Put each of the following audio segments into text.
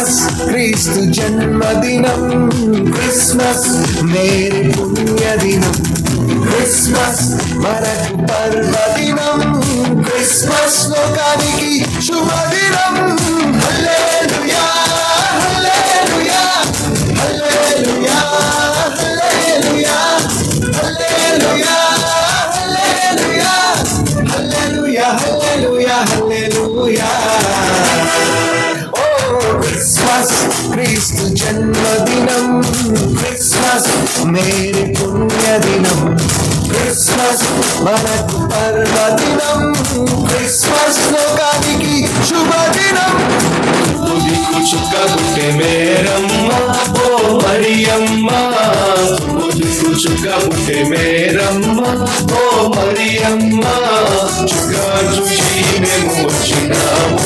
Christmas క్రీస్తు జన్మదినం Christmas merry పుణ్యదినం Christmas మనకు పర్వదినం క్రిస్మస్ లోకానికి శుభదినం. క్రీస్తు జన్మదినం క్రిస్మస్ మేరీ పుణ్యదినం క్రిస్మస్ మనకు పర్వదినం క్రిస్మస్ లోకానికి శుభదినం. తుదికు చుక్క మేరమ్మ ఓ మరియమ్మ. తుదికు చుక్క పుట్టే మేరమ్మ ఓ మరియమ్మ. చుక్క చూసి మేము వచ్చినాము.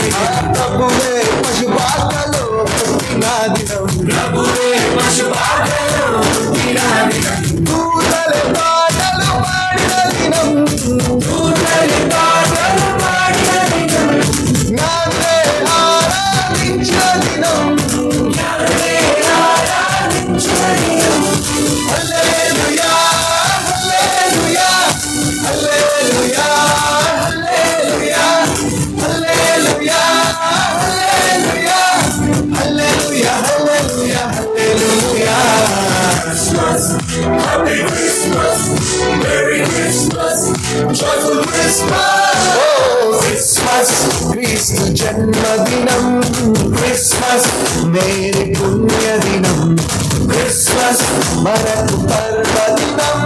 దినం ప్రభువే పశుపాకలో పుట్టిన దినం Joyful క్రిస్మస్ క్రీస్తు జన్మదినం క్రిస్మస్ మేరీ పుణ్యదినం క్రిస్మస్ మనకు పర్వదినం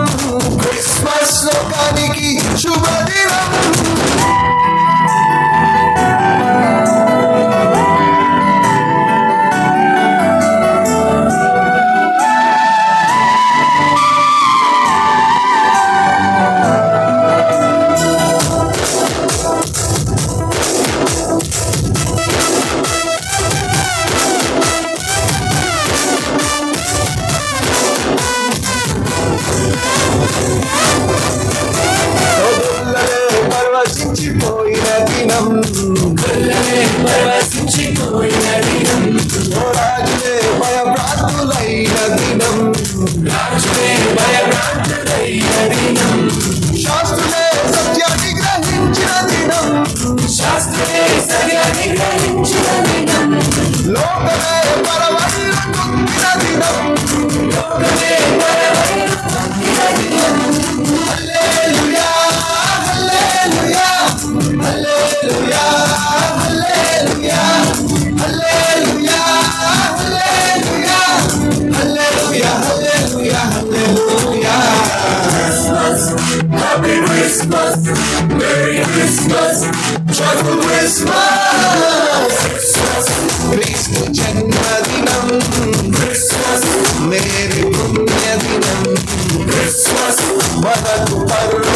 క్రిస్మస్ లోకానికి శుభ தினம் கொல்லவே பரவசிச்சு தினம் ராஜுவே శాస్త్రులే సత్యాన్ని గ్రహించిన దినం. శాస్త్రులే సత్యాన్ని గ్రహించిన దినం. లోకమే పరవళ్ళు దినం. లోకమే Christmas, Merry Christmas, joyful Christmas. Christmas, Kristu Janmadinam. Christmas, Meri Punyadinam. Christmas, Madhu Parva.